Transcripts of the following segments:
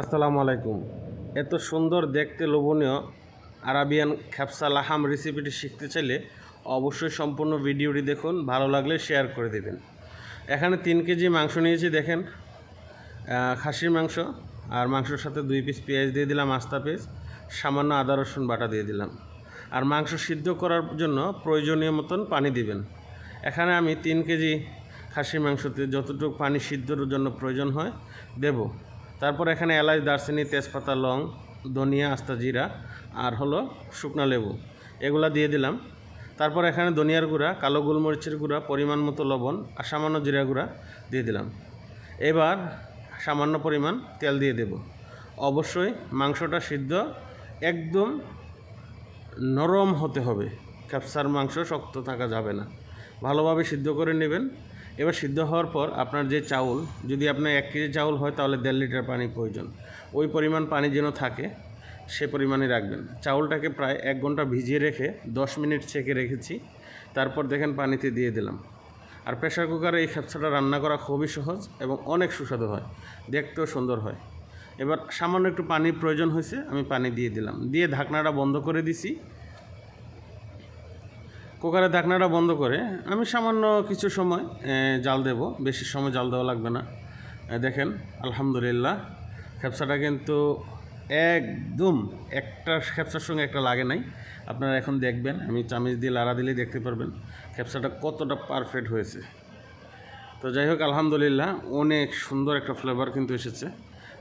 আসসালামু আলাইকুম। এত সুন্দর, দেখতে লোভনীয় আরাবিয়ান খ্যাপসা লাহাম রেসিপিটি শিখতে চাইলে অবশ্যই সম্পূর্ণ ভিডিওটি দেখুন, ভালো লাগলে শেয়ার করে দেবেন। এখানে তিন কেজি মাংস নিয়েছি, দেখেন। খাসির মাংস আর মাংসের সাথে দুই পিস পেঁয়াজ দিয়ে দিলাম, আস্তা পেঁয়াজ, সামান্য আদা, রসুন বাটা দিয়ে দিলাম। আর মাংস সিদ্ধ করার জন্য প্রয়োজনীয় মতন পানি দিবেন। এখানে আমি তিন কেজি খাসির মাংসতে যতটুকু পানি সিদ্ধর জন্য প্রয়োজন হয়, দেব। তারপর এখানে এলাচ, দারচিনি, তেজপাতা, লং, ধনিয়া, আস্তা, জিরা আর হলো শুকনা লেবু। এগুলা দিয়ে দিলাম। তারপর এখানে ধনিয়ার গুঁড়া, কালো গোলমরিচের গুঁড়া, পরিমাণ মতো লবণ আর সামান্য জিরা গুঁড়া দিয়ে দিলাম। এবার সামান্য পরিমাণ তেল দিয়ে দেব। অবশ্যই মাংসটা সিদ্ধ একদম নরম হতে হবে। ক্যাপসার মাংস শক্ত থাকা যাবে না। ভালোভাবে সিদ্ধ করে নেবেন। এবার সিদ্ধ হওয়ার পর আপনার যে চাউল, যদি আপনার এক কেজি চাউল হয় তাহলে দেড় লিটার পানি প্রয়োজন। ওই পরিমাণ পানি যেন থাকে, সে পরিমাণে রাখবেন। চাউলটাকে প্রায় এক ঘণ্টা ভিজিয়ে রেখে দশ মিনিট ছেঁকে রেখেছি। তারপর দেখেন পানিতে দিয়ে দিলাম। আর প্রেশার কুকারে এই খেপসাটা রান্না করা খুবই সহজ এবং অনেক সুস্বাদু হয়। দেখতেও সুন্দর হয়। এবার সামান্য একটু পানির প্রয়োজন হয়েছে, আমি পানি দিয়ে দিলাম। দিয়ে ঢাকনাটা বন্ধ করে দিছি। কুকারের ঢাকনাটা বন্ধ করে আমি সামান্য কিছু সময় জাল দেব। বেশি সময় জাল দেওয়া লাগবে না। দেখেন, আলহামদুলিল্লাহ খেপসাটা কিন্তু একদম একটা খেপসার সঙ্গে একটা লাগে নাই। আপনারা এখন দেখবেন, আমি চামিচ দিয়ে লাড়া দিলেই দেখতে পারবেন খেপসাটা কতটা পারফেক্ট হয়েছে। তো যাই হোক, আলহামদুলিল্লাহ, অনেক সুন্দর একটা ফ্লেভার কিন্তু এসেছে।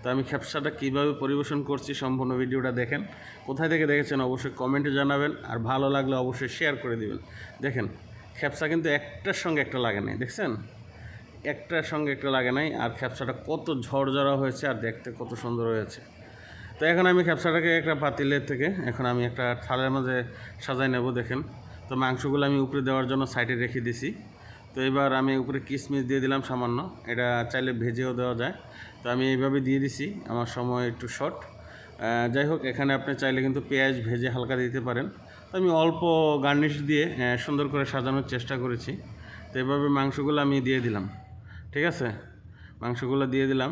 তো আমি খেপসাটা কীভাবে পরিবেশন করছি সম্পূর্ণ ভিডিওটা দেখেন। কোথায় থেকে দেখেছেন অবশ্যই কমেন্টে জানাবেন আর ভালো লাগলে অবশ্যই শেয়ার করে দিবেন। দেখেন, খেপসা কিন্তু একটার সঙ্গে একটা লাগে নাই, দেখছেন? একটার সঙ্গে একটা লাগে নাই আর খেপসাটা কত ঝরঝরা হয়েছে আর দেখতে কত সুন্দর হয়েছে। তো এখন আমি খেপসাটাকে একটা পাতিলের থেকে এখন আমি একটা থালের মাঝে সাজাই নেব, দেখেন। তো মাংসগুলো আমি উপরে দেওয়ার জন্য সাইডে রেখে দিছি। তো এবার আমি উপরে কিশমিশ দিয়ে দিলাম সামান্য। এটা চাইলে ভেজেও দেওয়া যায়। তো আমি এইভাবে দিয়ে দিছি। আমার সময় একটু শর্ট যাই হোক, এখানে আপনি চাইলে কিন্তু পেঁয়াজ ভেজে হালকা দিতে পারেন। তো আমি অল্প গার্নিশ দিয়ে সুন্দর করে সাজানোর চেষ্টা করেছি। তো এভাবে মাংসগুলো আমি দিয়ে দিলাম। ঠিক আছে? মাংসগুলো দিয়ে দিলাম।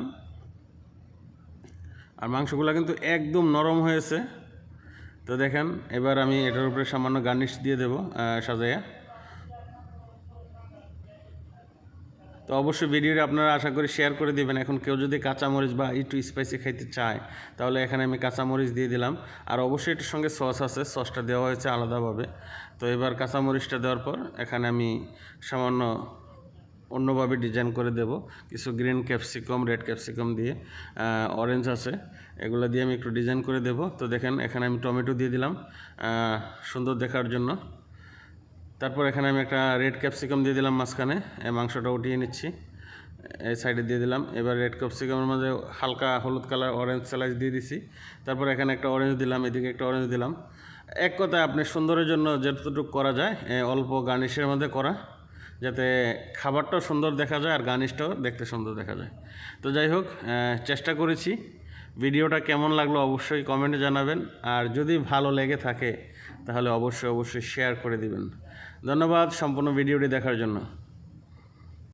আর মাংসগুলো কিন্তু একদম নরম হয়েছে। তো দেখেন, এবার আমি এটার উপরে সামান্য গার্নিশ দিয়ে দেবো সাজাইয়া। তো অবশ্যই ভিডিওটা আপনারা আশা করি শেয়ার করে দিবেন। এখন কেউ যদি কাঁচামরিচ বা একটু স্পাইসি খাইতে চায়, তাহলে এখানে আমি কাঁচামরিচ দিয়ে দিলাম। আর অবশ্যই এটার সঙ্গে সস আছে সসটা দেওয়া হয়েছে আলাদাভাবে। তো এবার কাঁচামরিচটা দেওয়ার পর এখানে আমি সামান্য অন্যভাবে ডিজাইন করে দেব। কিছু গ্রিন ক্যাপসিকাম রেড ক্যাপসিকাম দিয়ে অরেঞ্জ আছে। এগুলো দিয়ে আমি একটু ডিজাইন করে দেব। তো দেখেন, এখানে আমি টমেটো দিয়ে দিলাম। সুন্দর দেখার জন্য। তারপর এখানে আমি একটা রেড ক্যাপসিকাম দিয়ে দিলাম মাঝখানে। মাংসটা উঠিয়ে নিচ্ছি। এই সাইডে দিয়ে দিলাম। এবার রেড ক্যাপসিকামের মাঝে হালকা হলুদ কালার অরেঞ্জ স্যালাইস দিয়ে দিছি। তারপর এখানে একটা অরেঞ্জ দিলাম, এদিকে একটা অরেঞ্জ দিলাম। এক কথায় আপনি সুন্দরের জন্য যতটুকু করা যায় অল্প গার্নিশের মধ্যে করা, যাতে খাবারটাও সুন্দর দেখা যায় আর গার্নিশটাও দেখতে সুন্দর দেখা যায়। তো যাই হোক চেষ্টা করেছি। ভিডিওটা কেমন লাগল অবশ্যই কমেন্টে জানাবেন। আর যদি ভালো লেগে থাকে, তাহলে অবশ্যই অবশ্যই শেয়ার করে দিবেন। ধন্যবাদ সম্পূর্ণ ভিডিওটি দেখার জন্য।